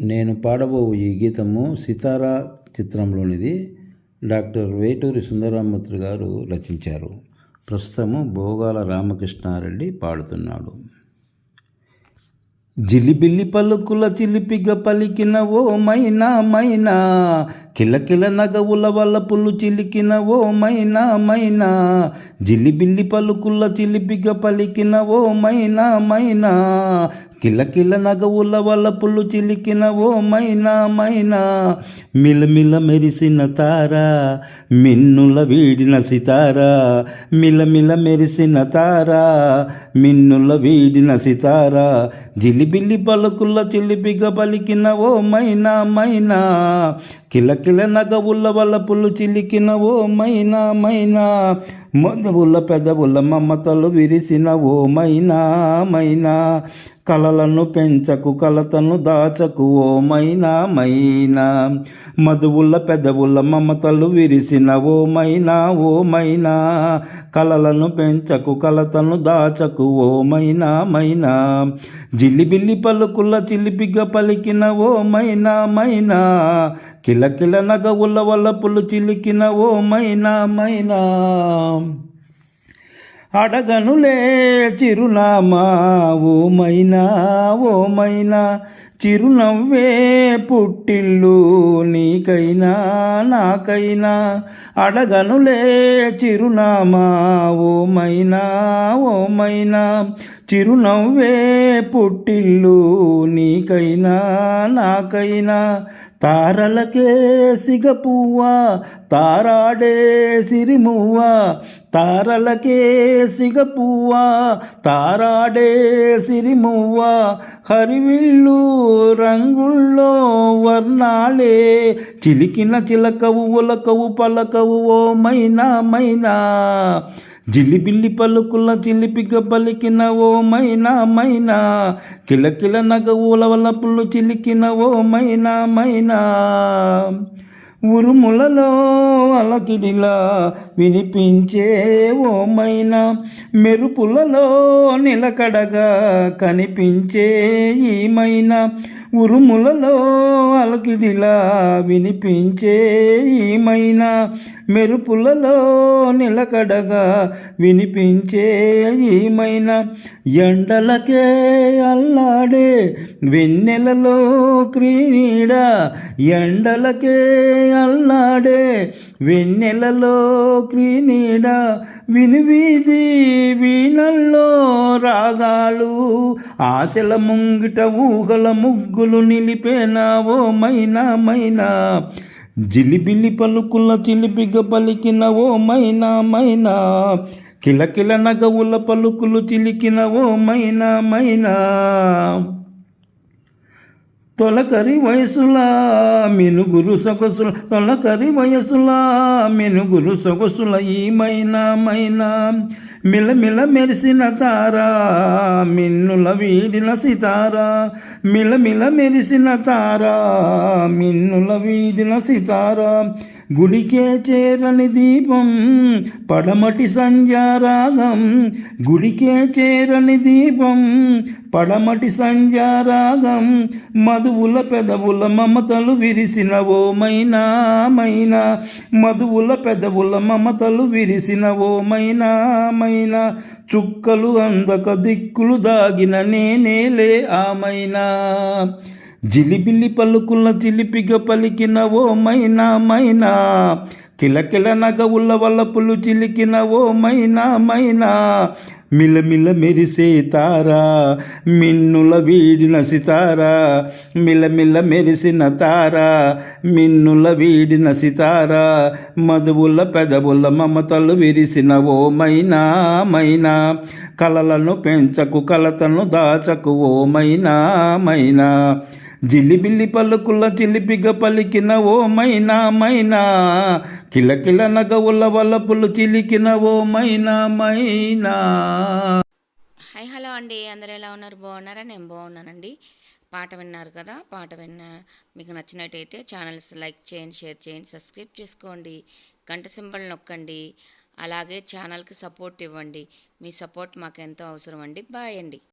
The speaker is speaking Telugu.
నేను పాడబోవు ఈ గీతము సితారా చిత్రంలోనిది డాక్టర్ వేటూరి సుందరరామూర్తి గారు రచించారు. ప్రస్తుతము భోగాల రామకృష్ణారెడ్డి పాడుతున్నాడు. జిలిబిల్లి పలుకుల చిలిపిగ పలికిన ఓ మైనా మైనా కిలకిల నగవుల వలపులు చిలికిన ఓ మైనా మైనా జిలిబిల్లి పలుకుల చిలిపిగ పలికిన ఓ మైనా మైనా కిలకిల నగవుల పుల్లు చిలికిన ఓ మైనా మైనా. మిలమిల మెరిసిన తార మిన్నుల వీడిన సితార. మిలమిల మెరిసిన తార మిన్నుల వీడిన సితార. జిలిబిల్లి పలుకుల చిలిపిగ పలికిన ఓ మైనా మైనా. కిలకిల వల్ల పుల్లు చిలికిన ఓ మైనా. మైనా మధువుల పెదవుల మమతలు విరిసిన ఓ మైనా మైనా. కలలను పెంచకు కలతను దాచకు ఓ మైనా మైనా. మధువుల పెదవుల మమతలు విరిసిన ఓ మైనా ఓ మైనా. కలలను పెంచకు కలతను దాచకు ఓ మైనా మైనా. జిల్లిబిల్లి పలుకుల చిలిపిగా పలికిన ఓ మైనా. మైనా కిలకిల నగవుల వలపులు చిలికిన ఓ మైనా మైనా. అడగనులే చిరునామా ఓ మైనా ఓ మైనా. చిరునవ్వే పుట్టిల్లు నీకైనా నాకైనా. అడగనులే చిరునామా ఓ మైనా ఓ మైనా. చిరునవ్వే పుట్టిల్లు నీకైనా నాకైనా. తారలకే సిగపువ్వా తారాడే సిరిమువ్వ తారలకే సిగపువ్వా తారాడే సిరిమువ్వ హరివిల్లు రంగుల్లో వర్ణాలే చిలికిన చిలకవు ఉలకవు పలకవు ఓ మైనా మైనా. జిలిబిల్లి పలుకుల చిలిపిగ పలికిన ఓ మైనా మైనా. కిలకిల నగవుల పుల్లు చిలికిన ఓ మైనా మైనా. ఉరుములలో అలకిడిలా వినిపించే ఓ మైనా. మెరుపులలో నిలకడగా కనిపించే ఈ మైనా. ఉరుములలో అలకిడిలా వినిపించే ఈమైనా మెరుపులలో నిలకడగా వినిపించే ఈమైనా ఎండలకే అల్లాడే వెన్నెలలో క్రీడ ఎండలకే అల్లాడే వెన్నెలలో క్రీనీడ వినివిది వీణల్లో రాగాలు. ఆశల ముంగిట ఊహల ముగ్గులు నిలిపేనావో మైనా మైనా. జిలిబిలి పలుకుల చిలిపిగ పలికిన ఓ మైనా మైనా. కిలకిల నగవుల పలుకులు చిలికిన ఓ మైనా మైనా. తొలకరి వయసులా మినుగురు సొగసుల తొలకరి వయసులా మినుగురు సొగసుల ఈ మైనా మైనా. మిలమిల మెరిసిన తారా మిన్నుల వీడిన సితారా. మిలమిల మెరిసిన తారా మిన్నుల వీడిన సితారా. గుడికే చేరని దీపం పడమటి సంజారాగం గుడికే చేరని దీపం పడమటి సంజారాగం మధువుల పెదవుల మమతలు విరిసిన ఓ మైనా మైనా. మధువుల పెదవుల మమతలు విరిసిన ఓ మైనా మైనా. చుక్కలు అందక దిక్కులు దాగిన నేనేలే ఆమైనా జిలిబిల్లి పలుకుల చిలిపిగ పలికిన ఓ మైనా. మైనా కిలకిల నగవుల వల్లపులు చిలికిన ఓ మైనా. మైనా మిలమిల మెరిసే తారా మిన్నుల వీడిన సితారా. మిలమిల మెరిసిన తారా మిన్నుల వీడిన సితారా. మధువుల పెదవుల మమతలు విరిసిన ఓ మైనా మైనా. కలలను పెంచకు కలతను దాచకు ఓ మైనా మైనా. జిల్లిబిల్లి పలుకుల చిల్లిపిగ పలికిన ఓ మైనా మైనా. కిలకిల నగవుల వల్లపులు చిలికిన ఓ మైనా మైనా. హాయ్ హలో అండి. అందరూ ఎలా ఉన్నారు? బాగున్నారా? నేను బాగున్నానండి. పాట విన్నారు కదా? పాట విన్న మీకు నచ్చినట్టయితే ఛానల్స్ లైక్ చేయండి షేర్ చేయండి సబ్స్క్రైబ్ చేసుకోండి. గంట సింబల్ నొక్కండి. అలాగే ఛానల్కి సపోర్ట్ ఇవ్వండి. మీ సపోర్ట్ మాకు ఎంతో అవసరం అండి. బాయ్ అండి.